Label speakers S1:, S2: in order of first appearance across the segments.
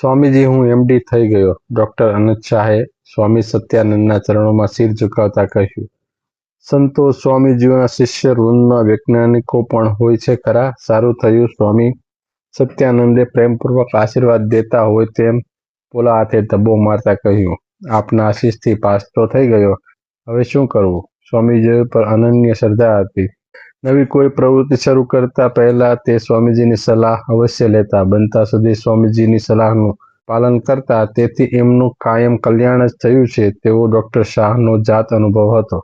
S1: સ્વામીજી, હું એમડી થઈ ગયો. ડોક્ટર અનંત શાહે સ્વામી સત્યાનંદના ચરણોમાં શિર ઝુકાવતા કહ્યું, સંતો સ્વામીજીઓના શિષ્ય વૃંદમાં વૈજ્ઞાનિકો પણ હોય છે ખરા? સારું થયું સ્વામી. સત્યાનંદે પ્રેમપૂર્વક આશીર્વાદ દેતા હોય તેમ પોલા હાથે ધબ્બો મારતા કહ્યું. આપના આશીષથી પાસ તો થઈ ગયો. હવે શું કરવું? સ્વામીજી પર અનન્ય શ્રદ્ધા હતી નવી કોઈ પ્રવૃત્તિ શરૂ કરતા પહેલા તે સ્વામીજીની સલાહ અવશ્ય લેતા બનતા સુધી સ્વામીજીની સલાહનું પાલન કરતા તેથી એમનું કાયમ કલ્યાણ જ થયું છે તેવો ડોક્ટર શાહનો જાત અનુભવ હતો.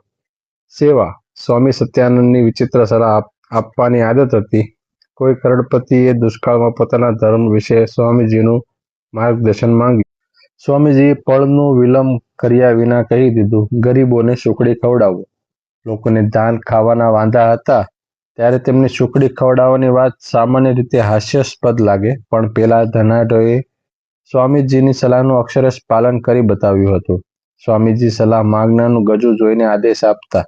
S1: સેવા, સ્વામી સત્યાનંદની વિચિત્ર સલાહ આપવાની આદત હતી. કોઈ કરોડપતિએ દુષ્કાળમાં પોતાના ધર્મ વિશે સ્વામીજીનું માર્ગદર્શન માંગ્યું. સ્વામીજીએ પળનો વિલંબ કર્યા વિના કહી દીધું, ગરીબોને સુખડી ખવડાવો. લોકોને ધાન ખાવાના વાંધા હતા ત્યારે તેમને સુખડી ખવડાવવાની વાત સામાન્ય રીતે હાસ્યાસ્પદ લાગે, પણ પેલા ધનાઢોએ સ્વામીજીની સલાહનું અક્ષરશ પાલન કરી બતાવ્યું હતું. સ્વામીજી સલાહ માંગનારનું ગજુ જોઈને આદેશ આપતા.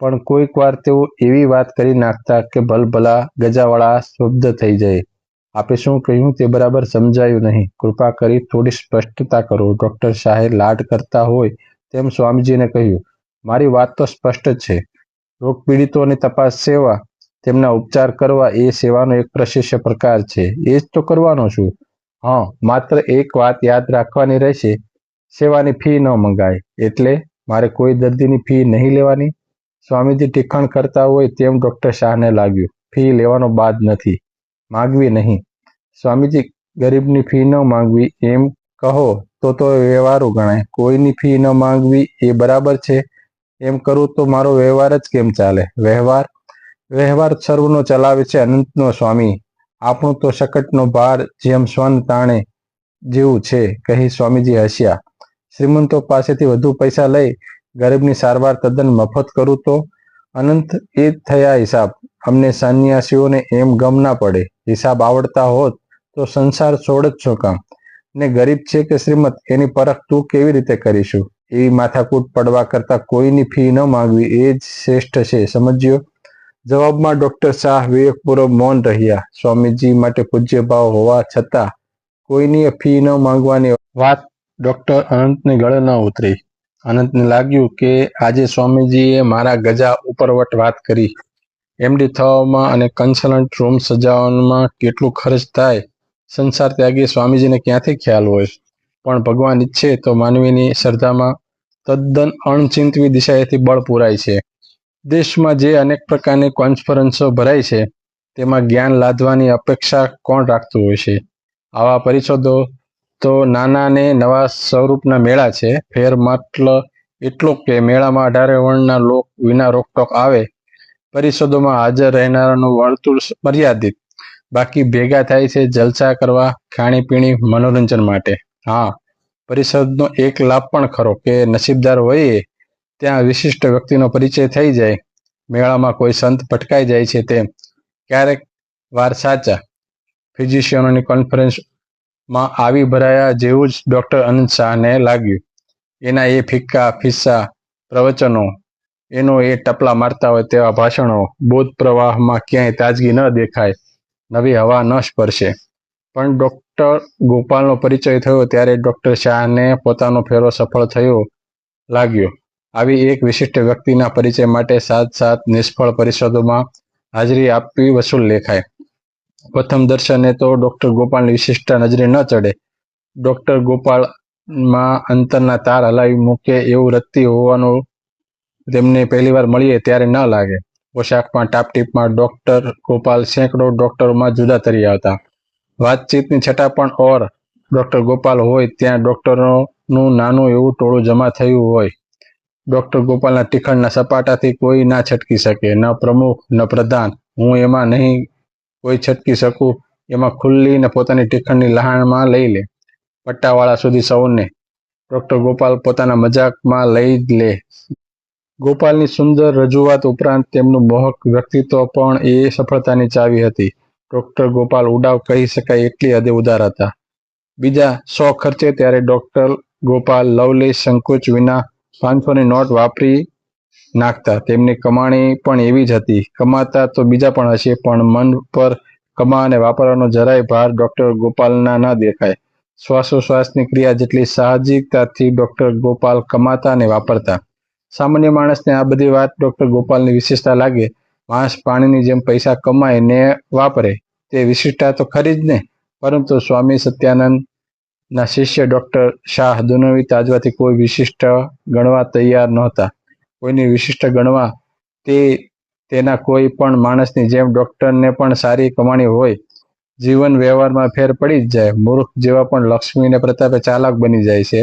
S1: પણ કોઈક વાર તેઓ એવી વાત કરી નાખતા કે ભલભલા ગજાવાળા સ્તબ્ધ થઈ જાય. આપે શું કહ્યું તે બરાબર સમજાયું નહીં. કૃપા કરી થોડી સ્પષ્ટતા કરો. ડોક્ટર શાહે લાડ કરતા હોય તેમ સ્વામીજીને કહ્યું. મારી વાત તો સ્પષ્ટ છે. રોગ પીડિતોની તપાસ સેવા, તેમના ઉપચાર કરવા એ સેવાનો એક પ્રશિષ્ય પ્રકાર છે. એ જ તો કરવાનો છું. હા, માત્ર એક વાત યાદ રાખવાની રહેશે. સેવાની ફી ન મંગાય. એટલે મારે કોઈ દર્દીની ફી નહીં લેવાની. સ્વામીજી ટીખણ કરતા હોય તેમ ડૉક્ટર શાહને લાગ્યું. ફી લેવાનો બાદ નથી. માગવી નહીં. સ્વામીજી, ગરીબની ફી ન માંગવી એમ કહો તો તો વ્યવહારો ગણાય. કોઈની ફી ન માંગવી એ બરાબર છે. એમ કરું તો મારો વ્યવહાર જ કેમ ચાલે? વ્યવહાર? વ્યવહાર સર્વનો ચલાવે છે અનંતનો સ્વામી. આપણું તો શકટનો ભાર જેમ સ્વન તાણે જેવું છે, કહી સ્વામીજી હસ્યા. શ્રીમંતો પાસેથી વધુ પૈસા લઈ ગરીબની સારવાર તદ્દન મફત કરું તો? અનંત એ થયા હિસાબ. અમને સંન્યાસીઓને એમ ગમ ના પડે. હિસાબ આવડતા હોત તો સંસાર છોડ જ છો કામ? ને ગરીબ છે કે શ્રીમત? એની પરખ તું કેવી રીતે કરીશું? એવી માથાકૂટ પડવા કરતા કોઈની ફી ન માંગવી એ જ શ્રેષ્ઠ છે. સમજ્યો? જવાબમાં ડોક્ટર શાહ વિવેકપૂર્વક મૌન રહ્યા. સ્વામીજી માટે પૂજ્ય ભાવ હોવા છતાં કોઈની ફી ન માંગવાની વાત ડોક્ટર અનંતને ગળે ન ઉતરી. અનંતને લાગ્યું કે આજે સ્વામીજીએ મારા ગજા ઉપરવટ વાત કરી. એમડી થવામાં અને કન્સલ્ટન્ટ રૂમ સજાવવામાં કેટલું ખર્ચ થાય? સંસાર ત્યાગી સ્વામીજીને ક્યાંથી ખ્યાલ હોય? પણ ભગવાન ઈચ્છે તો માનવીની શ્રદ્ધામાં તદ્દન અણચિંતવી દિશાએથી બળ પૂરાય છે. દેશમાં જે અનેક પ્રકારની કોન્ફરન્સો ભરાય છે, તેમાં જ્ઞાન લાદવાની અપેક્ષા કોણ રાખતું હોય છે? આવા પરિષદો તો નાના ને નવા સ્વરૂપના મેળા છે. ફેર માત્ર એટલો કે મેળામાં અઢારે વર્ણના લોક વિના રોકટોક આવે. પરિષદોમાં હાજર રહેનારાનું વર્તુળ મર્યાદિત. બાકી ભેગા થાય છે જલસા કરવા, ખાણીપીણી, મનોરંજન માટે. હા. પરિષદનો એક લાભ પણ ખરો કે નસીબદાર હોઈએ ત્યાં વિશિષ્ટ વ્યક્તિનો પરિચય થઈ જાય. મેળામાં કોઈ સંત ભટકાઈ જાય છે તેમ. ક્યારેક વાર સાચા ફિઝિશિયનોની કોન્ફરન્સમાં આવી ભરાયા જેવું જ ડોક્ટર અનંત શાહને લાગ્યું. એના એ ફિક્કા, ફિસ્સા પ્રવચનો, એનો એ ટપલા મારતા હોય તેવા ભાષણો બોધ પ્રવાહમાં ક્યાંય તાજગી ન દેખાય. નવી હવા ન સ્પર્શે. પણ ડૉક્ટર ગોપાલનો પરિચય થયો ત્યારે ડૉક્ટર શાહને પોતાનો ફેરો સફળ થયો લાગ્યો. આવી એક વિશિષ્ટ વ્યક્તિના પરિચય માટે સાત સાત નિષ્ફળ પરિષદોમાં હાજરી આપવી વસૂલ લેખાય. પ્રથમ દર્શને તો ડોક્ટર ગોપાલની વિશિષ્ટતા નજરે ન ચડે. ડોક્ટર ગોપાલમાં અંતરના તાર હલાવી મૂકે એવું રત્તી હોવાનું તેમને પહેલીવાર મળીએ ત્યારે ન લાગે. પોશાકમાં ટાપટીપમાં ડોક્ટર ગોપાલ સેંકડો ડોક્ટરોમાં જુદા તરી આવતા વાતચીતની છટા પણ ઓર. ડૉક્ટર ગોપાલ હોય ત્યાં ડોક્ટરોનું નાનું એવું ટોળું જમા થયું હોય. ડૉક્ટર ગોપાલના ટીખણના સપાટાથી કોઈ ના છટકી શકે, ન પ્રમુખ, ન પ્રધાન. હું એમાં નહીં કોઈ છટકી શકું, એમાં ખુલ્લી ને પોતાની ટીખણની લહાણમાં લઈ લે. પટ્ટાવાળા સુધી સૌને. ડૉક્ટર ગોપાલ પોતાના મજાકમાં લઈ જ લે. ગોપાલની સુંદર રજૂઆત ઉપરાંત તેમનું મોહક વ્યક્તિત્વ પણ એ સફળતાની ચાવી હતી. ડોક્ટર ગોપાલ ઉડાવ કહી શકાય એટલી હદે ઉદાર હતા. બીજા સો ખર્ચે ત્યારે ડોક્ટર ગોપાલ લવલી સંકોચ વિના પાંચસોની નોટ વાપરી નાખતા. તેમની કમાણી પણ એવી જ હતી. કમાતા તો બીજા પણ હશે, પણ મન પર કમા અને વાપરવાનો જરાય ભાર ડોક્ટર ગોપાલના ન દેખાય. શ્વાસોશ્વાસની ક્રિયા જેટલી સાહજિકતાથી ડોક્ટર ગોપાલ કમાતા અને વાપરતા. સામાન્ય માણસને આ બધી વાત ડોક્ટર ગોપાલની વિશેષતા લાગે માણસ પાણીની જેમ પૈસા કમાય ને વાપરે તે વિશિષ્ટતા તો ખરી જ ને. પરંતુ સ્વામી સત્યાનંદ ના શિષ્ય ડોક્ટર શાહ દુનવી તાજવાથી કોઈ વિશિષ્ટ ગણવા તૈયાર નહોતા. કોઈની વિશિષ્ટ ગણવા તે તેના કોઈ પણ માણસની જેમ ડોક્ટરને પણ સારી કમાણી હોય. જીવન વ્યવહારમાં ફેર પડી જ જાય. મૂર્ખ જેવા પણ લક્ષ્મીને પ્રતાપે ચાલાક બની જાય છે.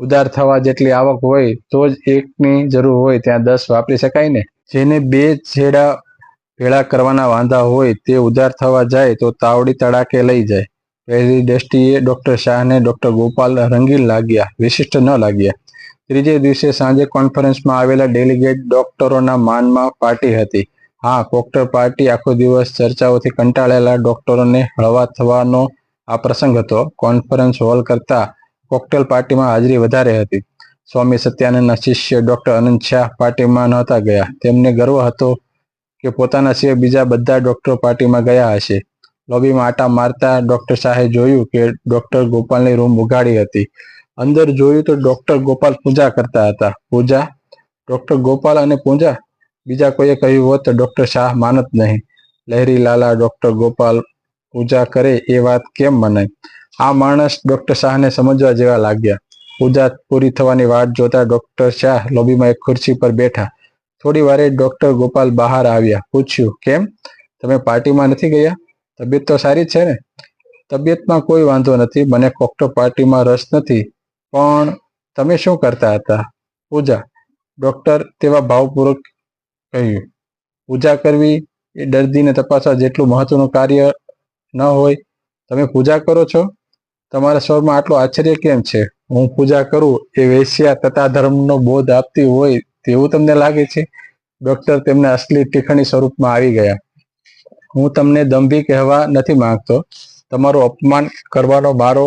S1: ઉદાર થવા જેટલી આવક હોય તો જ એકની જરૂર હોય. ત્યાં દસ વાપરી શકાય ને. જેને બે છેડા ભેળા કરવાના વાંધા હોય તે ઉધાર થવા જાય તો તાવડી તડાકે લઈ જાય. પહેલી દ્રષ્ટિએ ડોક્ટર શાહને ડોક્ટર ગોપાલ રંગીન લાગ્યા, વિશિષ્ટ ન લાગ્યા. ત્રીજે દિવસે સાંજે કોન્ફરન્સમાં આવેલા ડેલિગેટ ડોક્ટરોના માનમાં પાર્ટી હતી. હા કોક્ટર પાર્ટી આખો દિવસ ચર્ચાઓથી કંટાળેલા ડોક્ટરોને હળવા થવાનો આ પ્રસંગ હતો. કોન્ફરન્સ હોલ કરતા કોકટેલ પાર્ટીમાં હાજરી વધારે હતી. સ્વામી સત્યાનંદના શિષ્ય ડોક્ટર અનંત શાહ પાર્ટીમાં નહોતા ગયા. તેમને ગર્વ હતો કે પોતાના સિવાય બીજા બધા ડોક્ટરો પાર્ટીમાં ગયા હશે. લોબીમાં આટા મારતા ડોક્ટર શાહે જોયું કે ડોક્ટર ગોપાલની રૂમ ઉગાડી હતી. અંદર જોયું તો ડોક્ટર ગોપાલ પૂજા કરતા હતા. પૂજા? ડોક્ટર ગોપાલ અને પૂજા? બીજા કોઈએ કહ્યું હોત તો ડોક્ટર શાહ માનત નહીં. લહેરી લાલા ડોક્ટર ગોપાલ પૂજા કરે એ વાત કેમ મનાય? આ માણસ ડોક્ટર શાહને સમજવા જેવા લાગ્યા. પૂજા પૂરી થવાની વાટ જોતા ડોક્ટર શાહ લોબીમાં એક ખુરશી પર બેઠા. થોડી વારે ડોક્ટર ગોપાલ બહાર આવ્યા. પૂછ્યું, કેમ? તમે પાર્ટીમાં નથી ગયા? તબિયત તો સારી છે ને? તબિયતમાં કોઈ વાંધો નથી. મને કોકટો પાર્ટીમાં રસ નથી. પણ તમે શું કરતા હતા? પૂજા. ડોક્ટર તેવા ભાવપૂર્વક કહ્યું. પૂજા કરવી એ દર્દીને તપાસવા જેટલું મહત્વનું કાર્ય ન હોય. તમે પૂજા કરો છો? તમારા સ્વરમાં આટલું આશ્ચર્ય કેમ છે? હું પૂજા કરું એ વેશ્યા તથા ધર્મનો બોધ આપતી હોય તેવું તમને લાગે છે? ડોક્ટર તેમના અસલી ટીખણી સ્વરૂપમાં આવી ગયા. હું તમને દંભી કહેવા નથી માંગતો. તમારું અપમાન કરવાનો મારો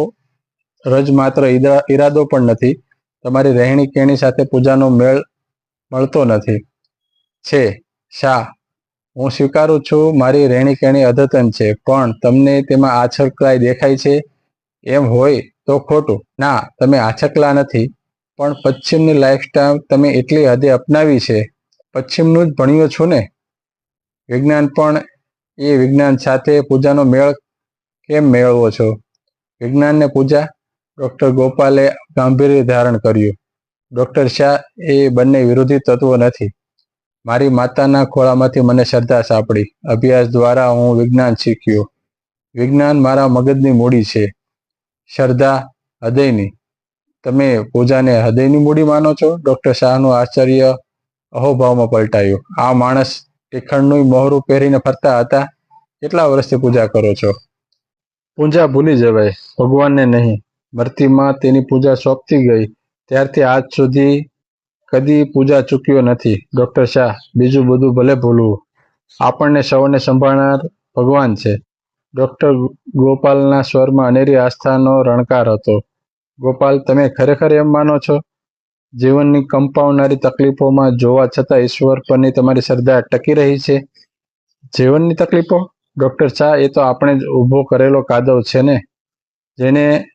S1: રજ માત્ર ઈરાદો પણ નથી. તમારી રહેણી કેણી સાથે પૂજાનો મેળ મળતો નથી. છે શા હું સ્વીકારું છું, મારી રહેણી કેણી અદ્યતન છે, પણ તમને તેમાં આછકલાઈ દેખાય છે એમ હોય તો ખોટું. ના, તમે આછકલા નથી. પણ પશ્ચિમની લાઈફસ્ટાઈલ તમે એટલી હદે અપનાવી છે. પશ્ચિમનું જ ભણ્યો છું ને. વિજ્ઞાન પણ એ વિજ્ઞાન સાથે પૂજાનો મેળ કેમ મેળવો છો? વિજ્ઞાનને પૂજા ડૉક્ટર ગોપાલે ગાંભીર્ય ધારણ કર્યું. ડૉક્ટર શાહ એ બંને વિરોધી તત્વો નથી. મારી માતાના ખોળામાંથી મને શ્રદ્ધા સાંપડી. અભ્યાસ દ્વારા હું વિજ્ઞાન શીખ્યો. વિજ્ઞાન મારા મગજની મૂડી છે. શ્રદ્ધા હૃદયની. તમે પૂજાને હૃદયની મૂડી માનો છો? ડોક્ટર શાહનું આશ્ચર્ય અહોભાવમાં પલટાયું. આ માણસ ટીખણનું મોહરું પહેરીને ફરતા હતા. કેટલા વર્ષથી પૂજા કરો છો? પૂજા ભૂલી જવાય. ભગવાનને નહીં. મરતીમાં તેની પૂજા સોંપતી ગઈ. ત્યારથી આજ સુધી કદી પૂજા ચૂક્યો નથી. ડોક્ટર શાહ, બીજું બધું ભલે ભૂલવું આપણને સૌને સંભાળનાર ભગવાન છે. ડોક્ટર ગોપાલના સ્વરમાં અનેરી આસ્થાનો રણકાર હતો. ગોપાલ, તમે ખરેખર એમ માનો છો? જીવનની કંપાવનારી તકલીફોમાં જોવા છતાં ઈશ્વર પરની તમારી શ્રદ્ધા ટકી રહી છે? જીવનની તકલીફો? ડૉક્ટર શાહ, એ તો આપણે જ ઊભો કરેલો કાદવ છે ને? જેને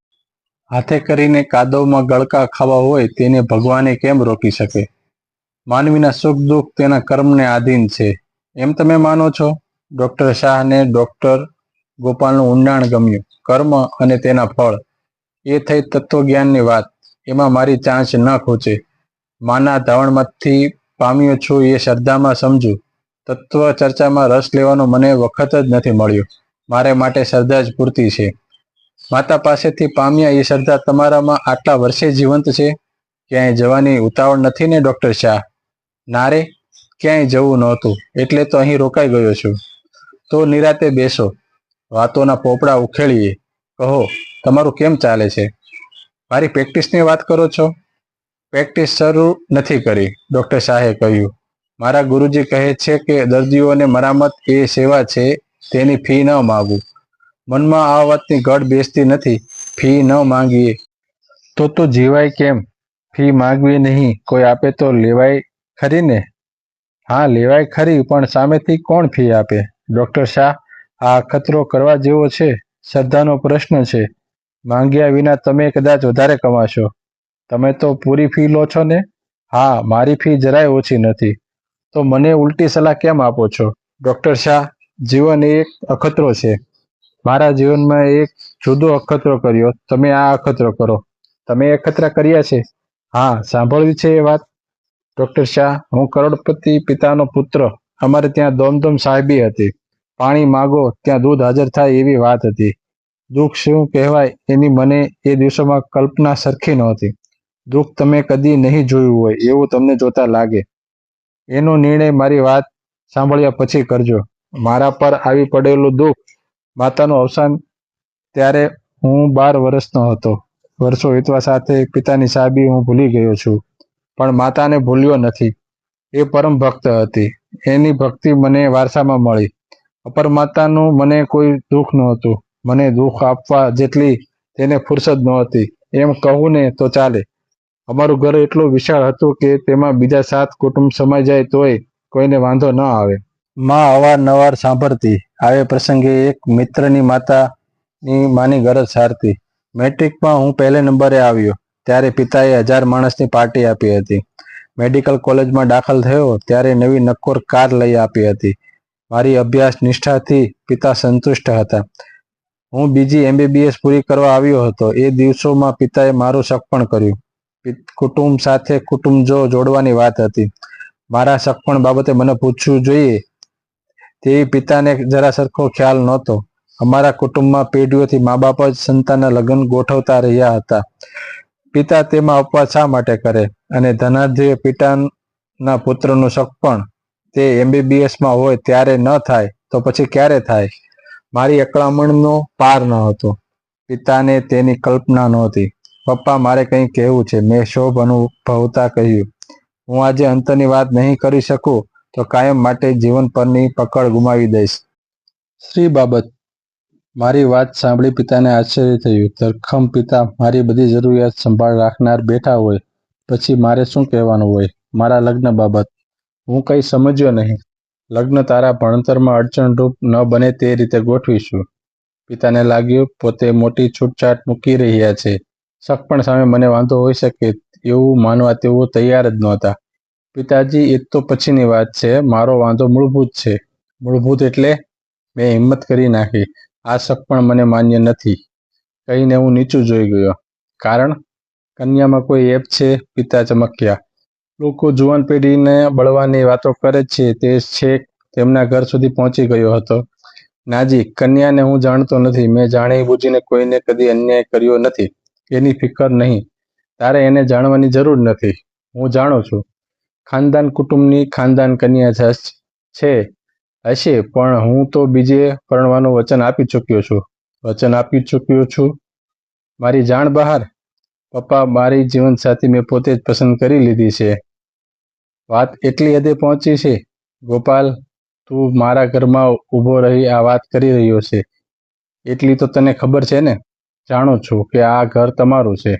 S1: હાથે કરીને કાદવમાં ગળકા ખાવા હોય તેને ભગવાને કેમ રોકી શકે? માનવીના સુખ દુઃખ તેના કર્મને આધીન છે. એમ તમે માનો છો? ડૉક્ટર શાહને ડોક્ટર ગોપાલનું ઊંડાણ ગમ્યું. કર્મ અને તેના ફળ. એ થઈ તત્વજ્ઞાનની વાત. એમાં મારી ચાંચ ન ખૂચે. માના ધાવણમાંથી પામ્યો છું એ શ્રદ્ધામાં સમજુ. તત્વ ચર્ચામાં રસ લેવાનો મને વખત જ નથી મળ્યો. મારે માટે શ્રદ્ધા જ પૂરતી છે. માતા પાસેથી પામ્યા એ શ્રદ્ધા તમારામાં આટલા વર્ષે જીવંત છે? ક્યાંય જવાની ઉતાવળ નથી ને, ડોક્ટર શાહ? નારે ક્યાંય જવું નહોતું. એટલે તો અહીં રોકાઈ ગયો છું. તો નિરાતે બેસો. વાતોના પોપડા ઉખેડીએ. કહો, તમારું કેમ ચાલે છે? મારી પ્રેક્ટિસની વાત કરો છો? પ્રેક્ટિસ શરૂ નથી કરી, ડૉક્ટર શાહે કહ્યું. મારા ગુરુજી કહે છે કે દર્દીઓને મરામત એ સેવા છે તેની ફી ન માગવું મનમાં આ વાતની ગઢ બેસતી નથી, ફી ન માંગીએ. તો તો જીવાય કેમ? ફી માંગવી નહીં, કોઈ આપે તો લેવાય ખરી ને? હા, લેવાય ખરી, પણ સામેથી કોણ ફી આપે? ડૉક્ટર શાહ આ અખતરો કરવા જેવો છે? શ્રદ્ધાનો પ્રશ્ન છે. માંગ્યા વિના તમે કદાચ વધારે કમાશો. તમે તો પૂરી ફી લો છો ને? હા, મારી ફી જરાય ઓછી નથી. તો મને ઉલટી સલાહ કેમ આપો છો? ડોક્ટર શાહ, જીવન એક અખતરો છે. મારા જીવનમાં એક જુદો અખતરો કર્યો. તમે આ અખતરો કરો. તમે અખતરા કર્યા છે? હા, સાંભળવી છે એ વાત? ડોક્ટર શાહ, હું કરોડપતિ પિતાનો પુત્ર. અમારે ત્યાં દોમદોમ સાહેબી હતી. પાણી માગો, ત્યાં દૂધ હાજર થાય એવી વાત હતી. દુઃખ શું કહેવાય એની મને એ દિવસોમાં કલ્પના સરખી નહોતી. દુઃખ તમે કદી નહીં જોયું હોય, એવું તમને જોતા લાગે. એનો નિર્ણય મારી વાત સાંભળ્યા પછી કરજો. મારા પર આવી પડેલું દુઃખ માતાનું અવસાન ત્યારે હું બાર વર્ષનો હતો. વર્ષો વીતવા સાથે પિતાની સાબી હું ભૂલી ગયો છું, પણ માતાને ભૂલ્યો નથી. એ પરમ ભક્ત હતી. એની ભક્તિ મને વારસામાં મળી. અપર માતાનું મને કોઈ દુઃખ નહોતું. મને દુઃખ આપવા જેટલી તેને ફુરસદ નહોતી. એમ કહું ને તો ચાલે. અમારું ઘર એટલું વિશાળ હતું કે તેમાં બીજા સાત કુટુંબ સમાઈ જાય તોય કોઈને વાંધો ન આવે. માં અવારનવાર સાંભળતી. આવે પ્રસંગે એક મિત્રની માતાની માની ગરજ સારતી. મેટ્રિકમાં હું પહેલે નંબરે આવ્યો. ત્યારે પિતાએ હજાર માણસની પાર્ટી આપી હતી. મેડિકલ કોલેજમાં દાખલ થયો. ત્યારે નવી નક્કોર કાર લઈ આપી હતી. મારી અભ્યાસ નિષ્ઠાથી પિતા સંતુષ્ટ હતા. હું બીજી એમબીબીએસ પૂરી કરવા આવ્યો હતો. એ દિવસોમાં પિતાએ મારું સગપણ કર્યું. કુટુંબ સાથે કુટુંબ જો જોડવાની વાત હતી. મારા સગપણ બાબતે મને પૂછવું જોઈએ. તેવી પિતાને જરા સરખો ખ્યાલ નહોતો. અમારા કુટુંબમાં પેઢીઓથી મા બાપ જ સંતાનના લગ્ન ગોઠવતા રહ્યા હતા. પિતા તેમાં અપવાદ શા માટે કરે? અને ધનાઢ્ય પિતાના પુત્રનું સગપણ તે એમબીબીએસમાં હોય ત્યારે ન થાય, તો પછી ક્યારે થાય? મારી અકળામણનો પાર ન હતો. પિતાને તેની કલ્પના નહોતી. પપ્પા, મારે કંઈ કહેવું છે. મેં શોભ અનુભવતા કહ્યું. હું આજે અંતની વાત નહીં કરી શકું, તો કાયમ માટે જીવન પરની પકડ ગુમાવી દઈશ. શ્રી બાબત. મારી વાત સાંભળી પિતાને આશ્ચર્ય થયું. ધરખમ પિતા, મારી બધી જરૂરિયાત સંભાળ રાખનાર બેઠા હોય. પછી મારે શું કહેવાનું હોય? મારા લગ્ન બાબત. હું કંઈ સમજ્યો નહીં. લગ્ન તારા ભણતરમાં અડચણરૂપ ન બને તે રીતે ગોઠવીશું. પિતાને લાગ્યું, પોતે મોટી છૂટછાટ મૂકી રહ્યા છે. સખપણ સામે મને વાંધો હોઈ શકે એવું માનવા તેઓ તૈયાર જ નહોતા. પિતાજી, એ તો પછીની વાત છે. મારો વાંધો મૂળભૂત છે. મૂળભૂત એટલે મેં હિંમત કરી નાખી. આ સખપણ મને માન્ય નથી. કહીને હું નીચું જોઈ ગયો. કારણ? કન્યામાં કોઈ એપ છે? પિતા ચમક્યા. લોકો જુવાન પેઢીને બળવાની વાતો કરે છે તે છેક તેમના ઘર સુધી પહોંચી ગયો હતો. નાજી, કન્યાને હું જાણતો નથી. મેં જાણી બુજીને કોઈને કદી અન્યાય કર્યો નથી. એની ફિકર નહીં. તારે એને જાણવાની જરૂર નથી. હું જાણું છું. ખાનદાન કુટુંબની ખાનદાન કન્યા છે, હશે, પણ હું તો બીજે પરણવાનું વચન આપી ચૂક્યો છું. વચન આપી ચૂક્યો છું? મારી જાણ બહાર? પપ્પા, મારી જીવનસાથી મેં પોતે જ પસંદ કરી લીધી છે. વાત એટલી હદે પહોંચી છે, ગોપાલ, તું મારા ઘરમાં ઊભો રહી આ વાત કરી રહ્યો છે. એટલી તો તને ખબર છે ને? જાણું છું કે આ ઘર તમારું છે.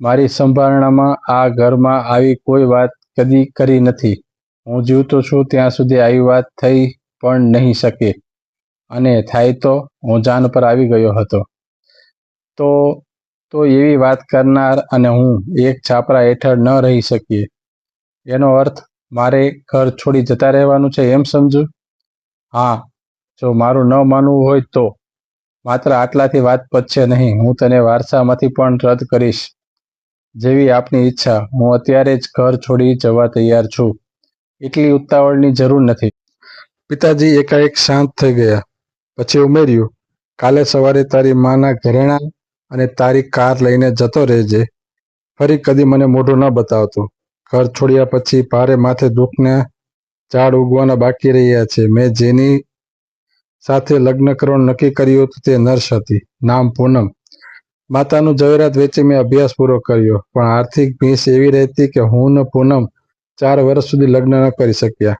S1: મારી સંભારણામાં આ ઘરમાં આવી કોઈ વાત કદી કરી નથી. હું જીવતો છું ત્યાં સુધી આવી વાત થઈ પણ નહીં શકે. અને થાય તો હું જાન પર આવી ગયો હતો. તો તો એવી વાત કરનાર અને હું એક છાપરા હેઠળ ન રહી શકીએ. એનો અર્થ, મારે ઘર છોડી જતા રહેવાનું છે એમ સમજુ? હા, જો મારું ન માનવું હોય તો. માત્ર આટલાથી વાત પતશે નહીં, હું તને વારસામાંથી પણ રદ કરીશ. જેવી આપની ઈચ્છા, હું અત્યારે જ ઘર છોડી જવા તૈયાર છું. એટલી ઉતાવળની જરૂર નથી. પિતાજી એકાએક શાંત થઈ ગયા. પછી ઉમેર્યું, કાલે સવારે તારી માના ઘરેણા અને તારી કાર લઈને જતો રહેજે. ફરી કદી મને મોઢું ન બતાવતો. ઘર છોડ્યા પછી ભારે માથે દુઃખને ઝાડ ઉગવાના બાકી રહ્યા છે. મેં જેની સાથે લગ્ન કરવાનું નક્કી કર્યું હતું તે નર્સ હતી. નામ પૂનમ. માતાનું જવેરાત વેચી મેં અભ્યાસ પૂરો કર્યો. પણ આર્થિક ભીંસ એવી રહેતી કે હું ને પૂનમ ચાર વર્ષ સુધી લગ્ન ન કરી શક્યા.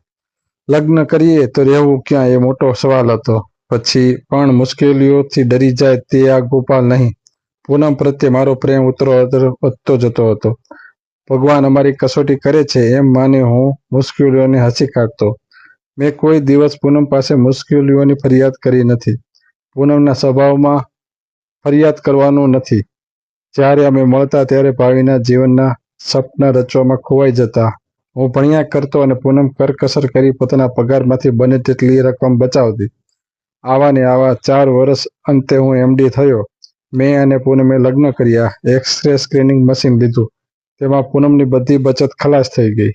S1: લગ્ન કરીએ તો રહેવું ક્યાં એ મોટો સવાલ હતો. પછી પણ મુશ્કેલીઓથી ડરી જાય તે આ ગોપાલ નહીં. પૂનમ પ્રત્યે મારો પ્રેમ ઉતરો વધતો જતો હતો. ભગવાન અમારી કસોટી કરે છે એમ માની હું મુશ્કેલીઓને હસી કાઢતો. મેં કોઈ દિવસ પૂનમ પાસે મુશ્કેલીઓની ફરિયાદ કરી નથી. પૂનમના સ્વભાવમાં
S2: ફરિયાદ કરવાનું નથી. જ્યારે અમે મળતા ત્યારે ભાવિના જીવનના સપના રચવામાં ખોવાઈ જતા. હું ભણ્યા કરતો અને પૂનમ કરકસર કરી પોતાના પગારમાંથી બને તેટલી રકમ બચાવતી. આવા ને આવા ચાર વર્ષ અંતે હું એમડી થયો. મેં અને પૂનમે લગ્ન કર્યા. એક્સરે સ્ક્રીનિંગ મશીન લીધું. તેમાં પૂનમની બધી બચત ખલાસ થઈ ગઈ.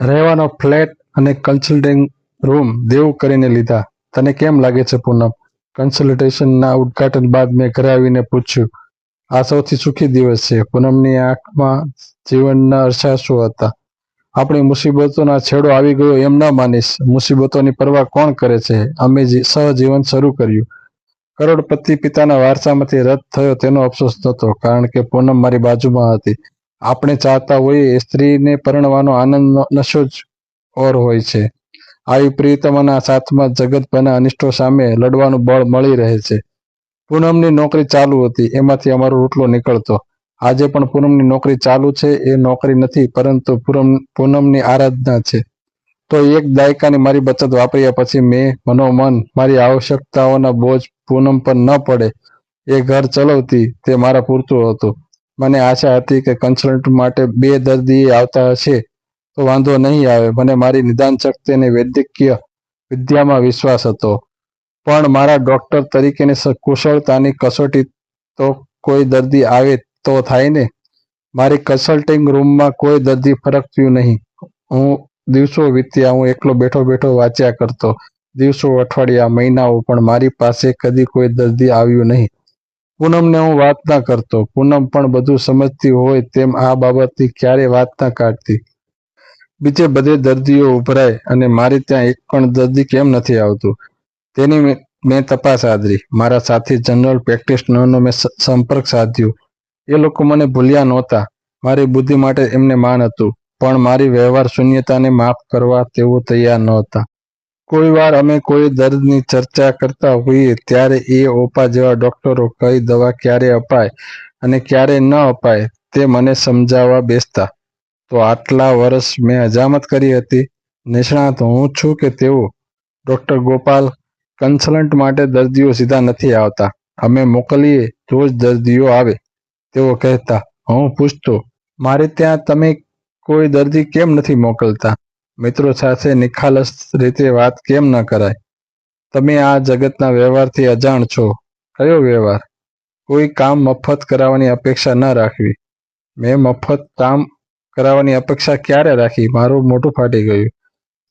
S2: રહેવાનો ફ્લેટ અને કન્સલ્ટિંગ રૂમ દેવું કરીને લીધા. તને કેમ લાગે છે પૂનમ? કન્સલ્ટેશનના ઉદ્ઘાટન બાદ મેં ઘરે આવીને પૂછ્યું. આ સૌથી સુખી દિવસ છે. પૂનમની આંખમાં જીવનના અરસાસો હતા? આપણી મુસીબતોના છેડો આવી ગયો એમ ન માનીશ. મુસીબતોની પરવા કોણ કરે છે? અમે સહજીવન શરૂ કર્યું. કરોડપતિ પિતાના વારસામાંથી રદ થયો તેનો અફસોસ નહોતો કારણ કે પૂનમ મારી બાજુમાં હતી. આપણે ચાહતા હોઈએ સ્ત્રીને પરણવાનો આનંદનો નશો જ ઓર હોય છે. આવી પ્રિયતમાના સાથમાં જગતભરના અનિષ્ટો સામે લડવાનું બળ મળી રહે છે. પૂનમની નોકરી ચાલુ હતી, એમાંથી અમારો રોટલો નીકળતો. આજે પણ પૂનમની નોકરી ચાલુ છે, એ નોકરી નથી, પરંતુ પૂનમ, પૂનમની આરાધના છે. તો એક દાયકાની મારી બચત વાપર્યા પછી મેં મનોમન મારી આવશ્યકતાઓના બોજ પૂનમ પર ન પડે. એ ઘર ચલાવતી તે મારા પૂરતું હતું. મને આશા હતી કે કન્સલ્ટ માટે બે દર્દી આવતા હશે, તો વાંધો નહીં આવે. મને મારી નિદાન શક્તિ અને વૈદ્યકીય વિદ્યામાં વિશ્વાસ હતો. પણ મારા ડોક્ટર તરીકેની કુશળતાની કસોટી તો કોઈ દર્દી આવે તો થાય ને? મારી કન્સલ્ટિંગ રૂમમાં કોઈ દર્દી ફરકતું નહીં. હું દિવસો વીત્યા હું એકલો બેઠો બેઠો વાંચ્યા કરતો. દિવસો, અઠવાડિયા, મહિનાઓ પણ મારી પાસે કદી કોઈ દર્દી આવ્યું નહીં. પૂનમને હું વાત ના કરતો. પૂનમ પણ બધું સમજતી હોય તેમ આ બાબતની ક્યારે વાત ના કાઢતી. બીજે બધે દર્દીઓ ઉભરાય અને મારી ત્યાં એક પણ દર્દી કેમ નથી આવતું? તેની મેં- તપાસ આદરી. મારા સાથી જનરલ પ્રેક્ટિશનરનો મેં સંપર્ક સાધ્યો. એ લોકો મને ભૂલ્યા નહોતા. મારી બુદ્ધિ માટે એમને માન હતું. પણ મારી વ્યવહાર શૂન્યતાને માફ કરવા તેઓ તૈયાર નહોતા. કોઈ વાર અમે કોઈ દર્દની ચર્ચા કરતા હોઈએ ત્યારે એ ઓપા જેવા ડોક્ટરો કઈ દવા ક્યારે અપાય અને ક્યારે ન અપાય તે મને સમજાવવા બેસતા. તો આટલા વર્ષ મેં હજામત કરી હતી. નિષ્ણાત હું છું કે તેઓ ડોક્ટર ગોપાલ કન્સલ્ટન્ટ માટે દર્દીઓ સીધા નથી આવતા. અમે મોકલીએ તો જ દર્દીઓ આવે. તેઓ કહેતા, હું પૂછતો, મારે ત્યાં તમે કોઈ દર્દી કેમ નથી મોકલતા? મિત્રો સાથે નિખાલસ રીતે વાત કેમ ન કરાય? તમે આ જગતના વ્યવહારથી અજાણ છો. કયો વ્યવહાર? કોઈ કામ મફત કરાવવાની અપેક્ષા ન રાખવી. મેં મફત કામ કરાવવાની અપેક્ષા ક્યારે રાખી? મારું મોટું ફાટી ગયું.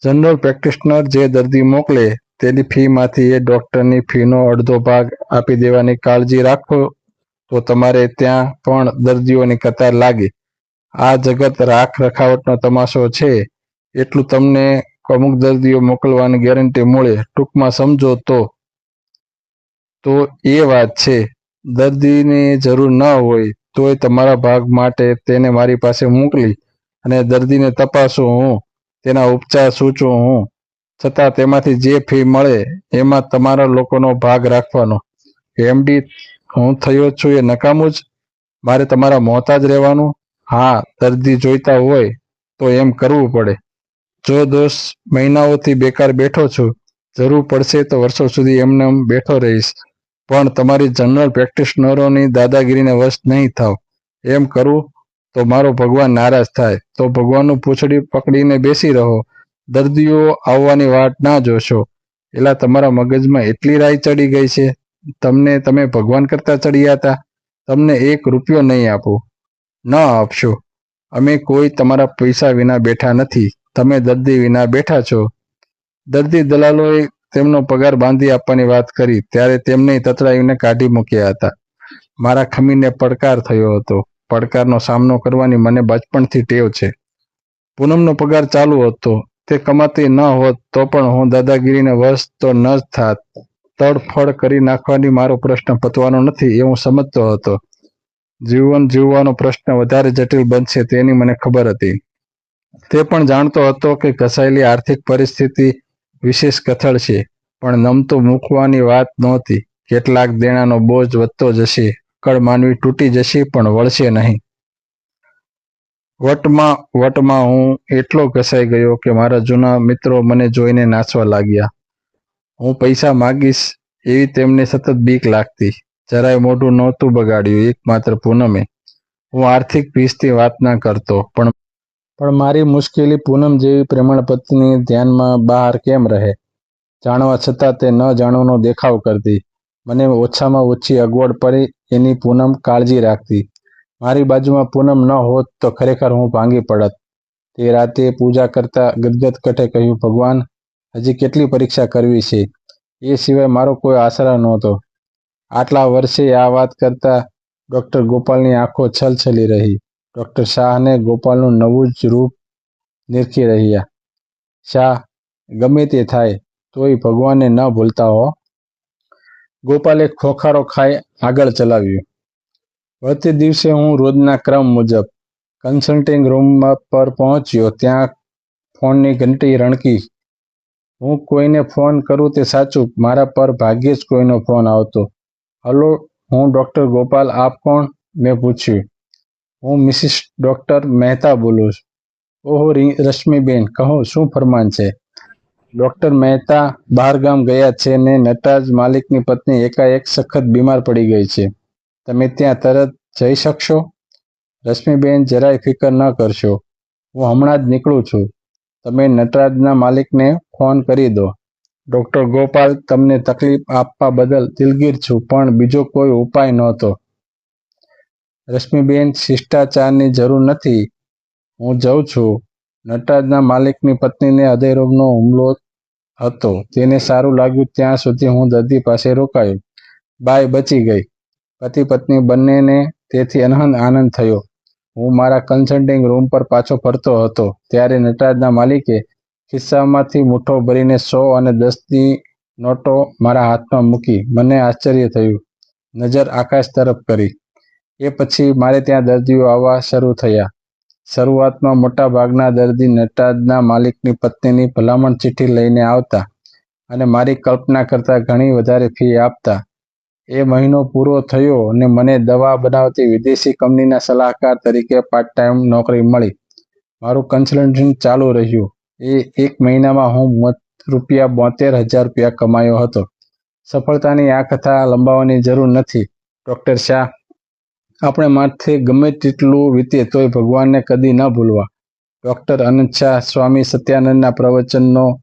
S2: જનરલ પ્રેક્ટિશનર જે દર્દી મોકલે, તેની ફીમાંથી એ ડોક્ટરની ફીનો અડધો ભાગ આપી દેવાની કાળજી રાખો, તો તમારે ત્યાં પણ દર્દીઓની કતાર લાગે. આ જગત રાખ રખાવટનો તમાશો છે. એટલું તમને અમુક દર્દીઓ મોકલવાની ગેરંટી મળે. ટૂંકમાં સમજો તો. તો એ વાત છે. દર્દીની જરૂર ન હોય તોય તમારા ભાગ માટે તેને મારી પાસે મોકલી અને દર્દીને તપાસું હું. તેના ઉપચાર સૂચવું હું. છતાં તેમાંથી જે ફી મળે એમાં તમારા લોકોનો ભાગ રાખવાનો. એમડી હું થયો છું એ નકામું જ. મારે તમારા મોહતાજ રહેવાનું. હા, દર્દી જોઈતા હોય તો એમ કરવું પડે. જો દોષ મહિનાઓથી બેકાર બેઠો છું, જરૂર પડશે તો વર્ષો સુધી એમને એમ બેઠો રહીશ. પણ તમારી જનરલ પ્રેક્ટિશનરોની દાદાગીરીને વશ નહીં થાવ. એમ કરું તો મારો ભગવાન નારાજ થાય. તો ભગવાનનું પૂંછડી પકડીને બેસી રહો. દર્દીઓ આવવાની વાટ ના જોશો. એલા તમારા મગજમાં એટલી રાઈ ચડી ગઈ છે? તમને તમે ભગવાન કરતા ચડ્યા હતા? તમને એક રૂપિયો નહીં આપો. ન આપશો. અમે કોઈ તમારા પૈસા વિના બેઠા નથી. તમે દર્દી વિના બેઠા છો. દર્દી દલાલોએ તેમનો પગાર બાંધી આપવાની વાત કરી, ત્યારે તેમને તતડાવીને કાઢી મૂક્યા હતા. મારા ખમીને પડકાર થયો હતો. પડકારનો સામનો કરવાની મને બચપણથી ટેવ છે. પૂનમનો પગાર ચાલુ હતો. તે કમાતી ન હોત તો પણ હું દાદાગીરીને વશ તો ન જ થાત. તડફડ કરી નાખવાની મારો પ્રશ્ન પતવાનો નથી એ હું સમજતો હતો. જીવન જીવવાનો પ્રશ્ન વધારે જટિલ બનશે તેની મને ખબર હતી. તે પણ જાણતો હતો કે ઘસાયેલી આર્થિક પરિસ્થિતિ વિશેષ કથળ છે, પણ નમતું મૂકવાની વાત નહોતી. કેટલાક દેણાનો બોજ વધતો જશે અકળ માનવી તૂટી જશે, પણ વળશે નહીં. વટમાં વટમાં હું એટલો ઘસાઈ ગયો કે મારા જૂના મિત્રો મને જોઈને નાચવા લાગ્યા. હું પૈસા માગીશ એવી તેમને સતત બીક લાગતી. જરાય મોઢું નહોતું બગાડ્યું, એકમાત્ર પૂનમે. હું આર્થિક ભીસથી વાત ના કરતો, પણ પણ મારી મુશ્કેલી પૂનમ જેવી પ્રેમણ પત્ની ધ્યાનમાં બહાર કેમ રહે? જાણવા છતાં તે ન જાણવાનો દેખાવ કરતી. મને ઓછામાં ઓછી અગવડ પડી એની પૂનમ કાળજી રાખતી. મારી બાજુમાં પૂનમ ન હોત તો ખરેખર હું ભાંગી પડત. તે રાતે પૂજા કરતા ગદગદ કઠે કહ્યું, ભગવાન, હજી કેટલી પરીક્ષા કરવી છે? એ સિવાય મારો કોઈ આશરા નહોતો. આટલા વર્ષે આ વાત કરતા ડૉક્ટર ગોપાલની આંખો છલછલી રહી. ડૉક્ટર શાહને ગોપાલનું નવું જ રૂપ નિરખી રહ્યા શાહ ગમે તે થાય તોય ભગવાનને ન ભૂલતા હો। ગોપાલે ખોખારો ખાઈ આગળ ચલાવ્યું. વળતે દિવસે હું રોજના ક્રમ મુજબ કન્સલ્ટિંગ રૂમ પર પહોંચ્યો, ત્યાં ફોનની ઘંટી રણકી. હું કોઈને ફોન કરું તે સાચું, મારા પર ભાગ્યે જ કોઈનો ફોન આવતો. હલો, હું ડૉક્ટર ગોપાલ, આપ કોણ? મેં પૂછ્યું. હું મિસિસ ડૉક્ટર મહેતા બોલું છું. ઓહો રશ્મિબેન, કહો, શું ફરમાન છે? ડૉક્ટર મહેતા બહારગામ ગયા છે ને નટરાજ માલિકની પત્ની એકાએક સખત બીમાર પડી ગઈ છે. તમે ત્યાં તરત જઈ શકશો? રશ્મિબેન જરાય ફિકર ન કરશો. હું હમણાં જ નીકળું છું. તમે નટરાજના માલિકને ફોન કરી દો. ડૉક્ટર ગોપાલ તમને તકલીફ આપવા બદલ દિલગીર છું, પણ બીજો કોઈ ઉપાય નહોતો. રશ્મિબેન શિષ્ટાચારની જરૂર નથી. હું જઉં છું. નટરાજના માલિકની પત્નીને હૃદયરોગનો હુમલો હતો. તેને સારું લાગ્યું ત્યાં સુધી હું દર્દી પાસે રોકાયો. બાય બચી ગઈ. પતિ પત્ની બંનેને તેથી અનહન આનંદ થયો. હું મારા કન્સલ્ટિંગ રૂમ પર પાછો ફરતો હતો. ત્યારે નટરાજના માલિકે ખિસ્સામાંથી મુઠ્ઠો ભરીને સો અને દસની નોટો મારા હાથમાં મૂકી. મને આશ્ચર્ય થયું. નજર આકાશ તરફ કરી. એ પછી મારે ત્યાં દર્દીઓ આવવા શરૂ થયા. શરૂઆતમાં મોટા ભાગના દર્દી નટરાજના માલિકની પત્નીની ભલામણ ચિઠ્ઠી લઈને આવતા અને મારી કલ્પના કરતાં ઘણી વધારે ફી આપતા. એ મહિનો પૂરો થયો અને મને દવા બનાવતી વિદેશી કંપનીના સલાહકાર તરીકે પાર્ટ ટાઈમ નોકરી મળી. મારું કન્સલ્ટિંગ ચાલુ રહ્યું. એ એક મહિનામાં હું રૂપિયા બોતેર હજાર રૂપિયા કમાયો હતો. સફળતાની આ કથા લંબાવવાની જરૂર નથી. ડૉક્ટર શાહ આપણે માથે ગમે તેટલું વીતે તોય ભગવાનને કદી ન ભૂલવા. ડૉક્ટર અનંત શાહ, સ્વામી સત્યાનંદના પ્રવચનનો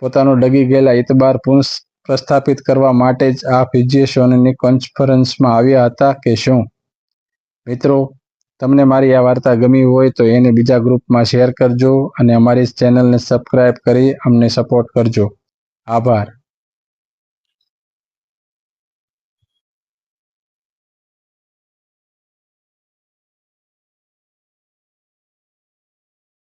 S2: પોતાનો ડગી ગયેલા ઇતબાર પુનઃ પ્રસ્થાપિત કરવા માટે જ આ ફિઝિશિયનની કોન્ફરન્સમાં આવ્યા હતા કે શું? મિત્રો, તમને મારી આ વાર્તા ગમી હોય તો એને બીજા ગ્રુપમાં શેર કરજો અને અમારી ચેનલને સબસ્ક્રાઈબ કરી અમને સપોર્ટ કરજો. આભાર.